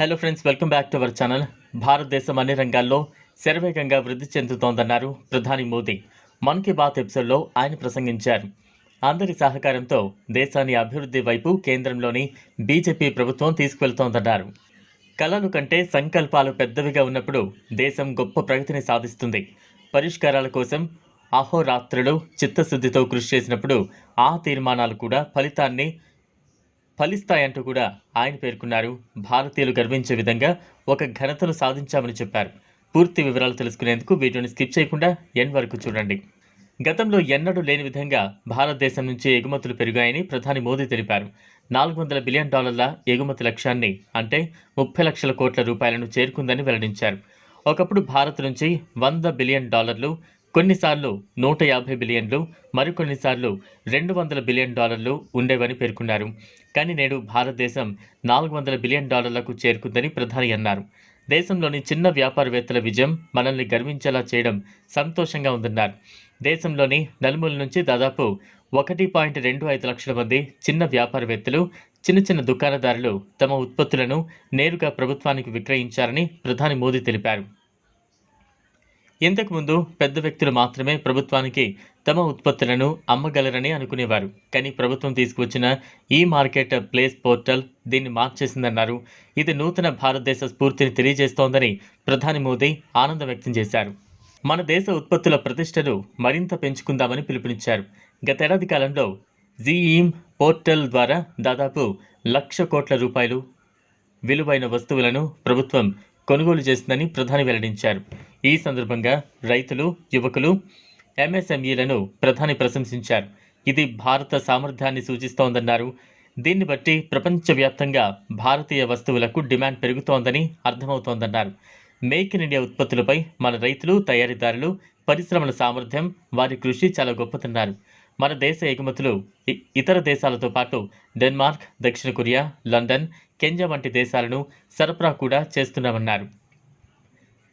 Hello friends welcome back to our channel భారతదేశం అన్ని రంగాల్లో శరవేగంగా వృద్ధి చెందుతోందన్నారు ప్రధాని మోదీ. మన్ కీ బాత్ ఎపిసోడ్లో ఆయన ప్రసంగించారు. అందరి సహకారంతో దేశాన్ని అభివృద్ధి వైపు కేంద్రంలోని బీజేపీ ప్రభుత్వం తీసుకువెళ్తోందన్నారు. కళలు కంటే సంకల్పాలు పెద్దవిగా ఉన్నప్పుడు దేశం గొప్ప ప్రగతిని సాధిస్తుంది. పరిష్కారాల కోసం అహోరాత్రులు చిత్తశుద్ధితో కృషి చేసినప్పుడు ఆ తీర్మానాలు కూడా ఫలితాన్ని ఫలిస్తాయంటూ కూడా ఆయన పేర్కొన్నారు. భారతీయులు గర్వించే విధంగా ఒక ఘనతను సాధించామని చెప్పారు. పూర్తి వివరాలు తెలుసుకునేందుకు వీడియోని స్కిప్ చేయకుండా ఎండ్ వరకు చూడండి. గతంలో ఎన్నడూ లేని విధంగా భారతదేశం నుంచి ఎగుమతులు పెరిగాయని ప్రధాని మోదీ తెలిపారు. నాలుగు వందల బిలియన్ డాలర్ల ఎగుమతి లక్ష్యాన్ని అంటే ముప్పై లక్షల కోట్ల రూపాయలను చేరుకుందని వెల్లడించారు. ఒకప్పుడు భారత్ నుంచి వంద బిలియన్ డాలర్లు కొన్నిసార్లు నూట యాభై బిలియన్లు మరికొన్నిసార్లు రెండు వందల బిలియన్ డాలర్లు ఉండేవని పేర్కొన్నారు. కానీ నేడు భారతదేశం నాలుగు వందల బిలియన్ డాలర్లకు చేరుకుందని ప్రధాని అన్నారు. దేశంలోని చిన్న వ్యాపారవేత్తల విజయం మనల్ని గర్వించేలా చేయడం సంతోషంగా ఉందన్నారు. దేశంలోని నలుమూల నుంచి దాదాపు ఒకటి పాయింట్ రెండు ఐదు లక్షల మంది చిన్న వ్యాపారవేత్తలు చిన్న చిన్న దుకాణదారులు తమ ఉత్పత్తులను నేరుగా ప్రభుత్వానికి విక్రయించారని ప్రధాని మోదీ తెలిపారు. ఇంతకుముందు పెద్ద వ్యక్తులు మాత్రమే ప్రభుత్వానికి తమ ఉత్పత్తులను అమ్మగలరని అనుకునేవారు. కానీ ప్రభుత్వం తీసుకువచ్చిన ఈ మార్కెట్ ప్లేస్ పోర్టల్ దీన్ని మార్చేసిందన్నారు. ఇది నూతన భారతదేశ స్ఫూర్తిని తెలియజేస్తోందని ప్రధాని మోదీ ఆనందం వ్యక్తం చేశారు. మన దేశ ఉత్పత్తుల ప్రతిష్టను మరింత పెంచుకుందామని పిలుపునిచ్చారు. గతేడాది కాలంలో జీఈమ్ పోర్టల్ ద్వారా దాదాపు లక్ష కోట్ల రూపాయలు విలువైన వస్తువులను ప్రభుత్వం కొనుగోలు చేసిందని ప్రధాని వెల్లడించారు. ఈ సందర్భంగా రైతులు యువకులు ఎంఎస్ఎంఈలను ప్రధాని ప్రశంసించారు. ఇది భారత సామర్థ్యాన్ని సూచిస్తోందన్నారు. దీన్ని బట్టి ప్రపంచవ్యాప్తంగా భారతీయ వస్తువులకు డిమాండ్ పెరుగుతోందని అర్థమవుతోందన్నారు. మేక్ ఇన్ ఇండియా ఉత్పత్తులపై మన రైతులు తయారీదారులు పరిశ్రమల సామర్థ్యం వారి కృషి చాలా గొప్పతన్నారు మన దేశ ఎగుమతులు ఇతర దేశాలతో పాటు డెన్మార్క్ దక్షిణ కొరియా లండన్ కెంజా వంటి దేశాలను సరఫరా కూడా చేస్తున్నామన్నారు.